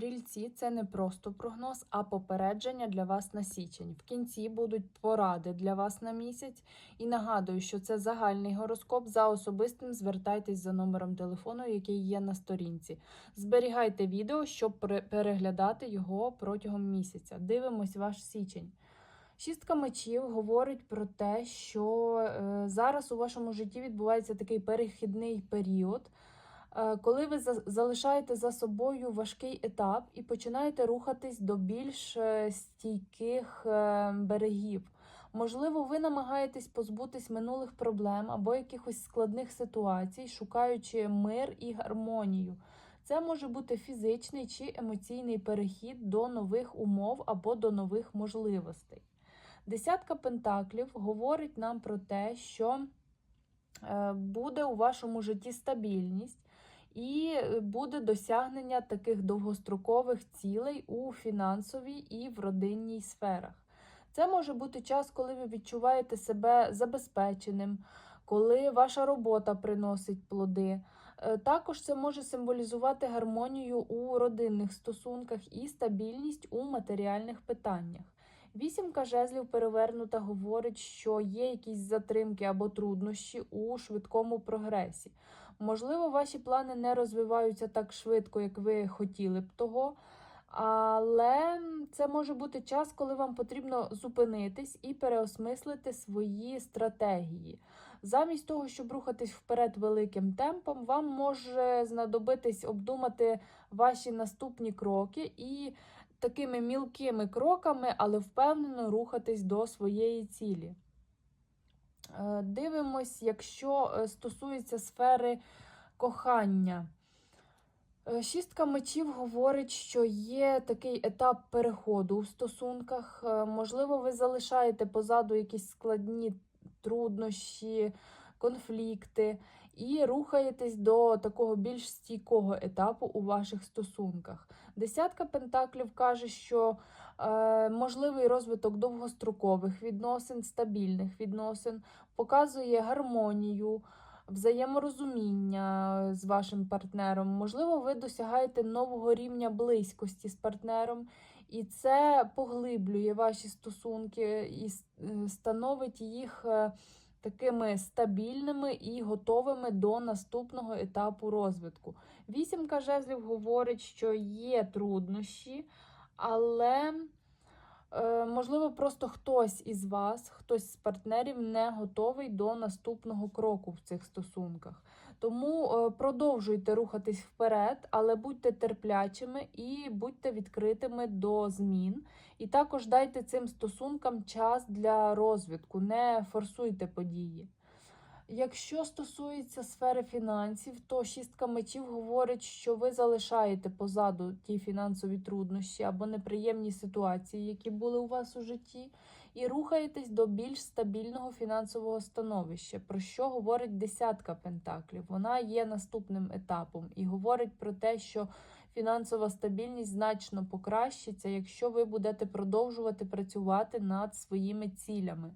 Стрільці це не просто прогноз, а попередження для вас на січень. В кінці будуть поради для вас на місяць. І нагадую, що це загальний гороскоп. За особистим звертайтесь за номером телефону, який є на сторінці. Зберігайте відео, щоб переглядати його протягом місяця. Дивимось ваш січень. Шістка мечів говорить про те, що е, зараз у вашому житті відбувається такий перехідний період. Е, Коли ви залишаєте за собою важкий етап і починаєте рухатись до більш е, стійких е, берегів, можливо, ви намагаєтесь позбутись минулих проблем або якихось складних ситуацій, шукаючи мир і гармонію. Це може бути фізичний чи емоційний перехід до нових умов або до нових можливостей. Десятка пентаклів говорить нам про те, що буде у вашому житті стабільність і е, буде досягнення таких довгострокових цілей у фінансовій і в родинній сферах. Це може бути час, коли ви відчуваєте себе забезпеченим, коли ваша робота приносить плоди. Е, Також це може символізувати гармонію у родинних стосунках і стабільність у матеріальних питаннях. Вісімка жезлів перевернута говорить, що є якісь затримки або труднощі у швидкому прогресі. Можливо, ваші плани не розвиваються так швидко, як ви хотіли б того. Але це може бути час, коли вам потрібно зупинитись і переосмислити свої стратегії. Замість того, щоб рухатись вперед великим темпом, вам може знадобитись обдумати ваші наступні кроки і такими мілкими кроками, але впевнено рухатись до своєї цілі. Е, Дивимось, якщо е, стосується сфери кохання. Е, Шістка мечів говорить, що є такий етап переходу у стосунках. Можливо, ви залишаєте позаду якісь складні труднощі, конфлікти і рухаєтесь до такого більш стійкого етапу у ваших стосунках. Десятка пентаклів каже, що можливий розвиток довгострокових відносин, стабільних відносин, показує гармонію взаєморозуміння з вашим партнером. Можливо, ви досягаєте нового рівня близькості з партнером, і це поглиблює ваші стосунки і е, становить їх е, такими стабільними і готовими до наступного етапу розвитку. Вісімка жезлів говорить, що є труднощі, але. Е, Можливо, просто хтось із вас, хтось з партнерів не готовий до наступного кроку в цих стосунках. Тому е, продовжуйте рухатись вперед, але будьте терплячими і будьте відкритими до змін. І також дайте цим стосункам час для розвитку, не форсуйте події. Якщо стосується сфери фінансів, то шістка мечів говорить, що ви залишаєте позаду ті фінансові труднощі або неприємні ситуації, які були у вас у житті, і рухаєтесь до більш стабільного фінансового становища, про що говорить десятка пентаклів. Вона є наступним етапом і говорить про те, що фінансова стабільність значно покращиться, якщо ви будете продовжувати працювати над своїми цілями.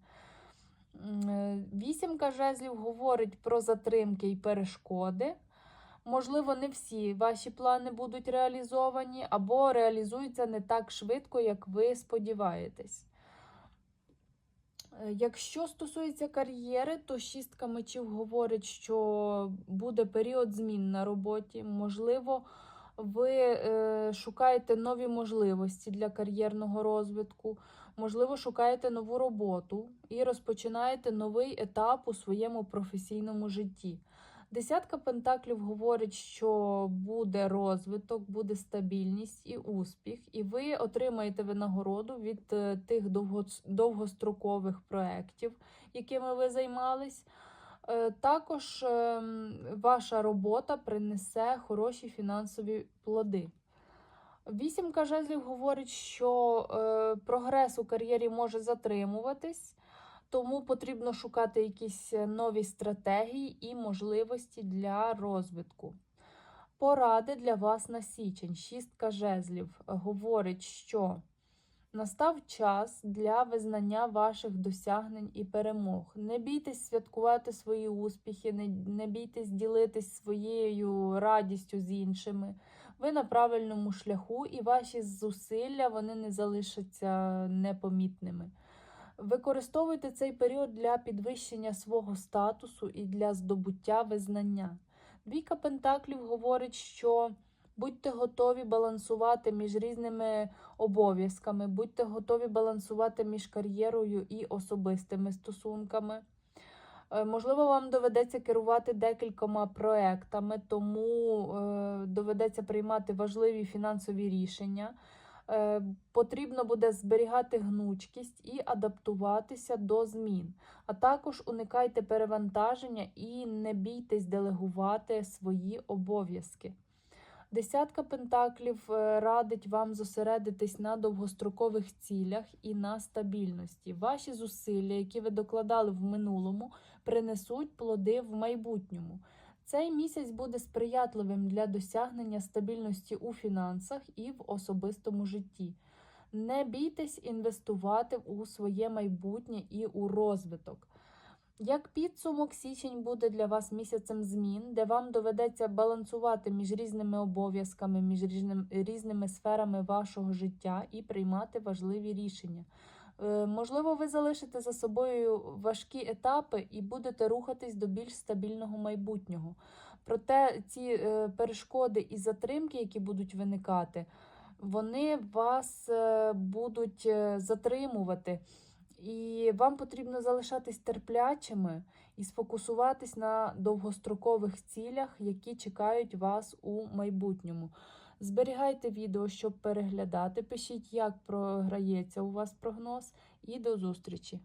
Е, Вісімка жезлів говорить про затримки і перешкоди. Можливо, не всі ваші плани будуть реалізовані, або реалізуються не так швидко, як ви сподіваєтесь. Е, Якщо стосується кар'єри, то шістка мечів говорить, що буде період змін на роботі. Можливо, ви е, шукаєте нові можливості для кар'єрного розвитку, можливо, шукаєте нову роботу і розпочинаєте новий етап у своєму професійному житті. Десятка пентаклів говорить, що буде розвиток, буде стабільність і успіх, і ви отримаєте винагороду від е, тих довгострокових проєктів, якими ви займались. Е, Також ем, ваша робота принесе хороші фінансові плоди. Вісімка жезлів говорить, що е, прогрес у кар'єрі може затримуватись, тому потрібно шукати якісь е, нові стратегії і можливості для розвитку. Поради для вас на січень. Шістка жезлів говорить, що настав час для визнання ваших досягнень і перемог. Не бійтесь святкувати свої успіхи, не, не бійтесь ділитись своєю радістю з іншими. ви на правильному шляху, і ваші зусилля вони не залишаться непомітними. Використовуйте цей період для підвищення свого статусу і для здобуття визнання. Двійка Пентаклів говорить, що будьте готові балансувати між різними обов'язками, будьте готові балансувати між кар'єрою і особистими стосунками. Е, Можливо, вам доведеться керувати декількома проектами, тому е, доведеться приймати важливі фінансові рішення. Е, Потрібно буде зберігати гнучкість і адаптуватися до змін. А також уникайте перевантаження і не бійтесь делегувати свої обов'язки. Десятка пентаклів е, радить вам зосередитись на довгострокових цілях і на стабільності. Ваші зусилля, які ви докладали в минулому, принесуть плоди в майбутньому. Цей місяць буде сприятливим для досягнення стабільності у фінансах і в особистому житті. Не бійтесь інвестувати у своє майбутнє і у розвиток. Як підсумок, січень буде для вас місяцем змін, де вам доведеться балансувати між різними обов'язками, між різним- різними сферами вашого життя і приймати важливі рішення. Е, Можливо, ви залишите за собою важкі етапи і будете рухатись до більш стабільного майбутнього. Проте ці е, перешкоди і затримки, які будуть виникати, вони вас е, будуть затримувати. І вам потрібно залишатись терплячими і сфокусуватись на довгострокових цілях, які чекають вас у майбутньому. Зберігайте відео, щоб переглядати. Пишіть, як програється у вас прогноз, і до зустрічі!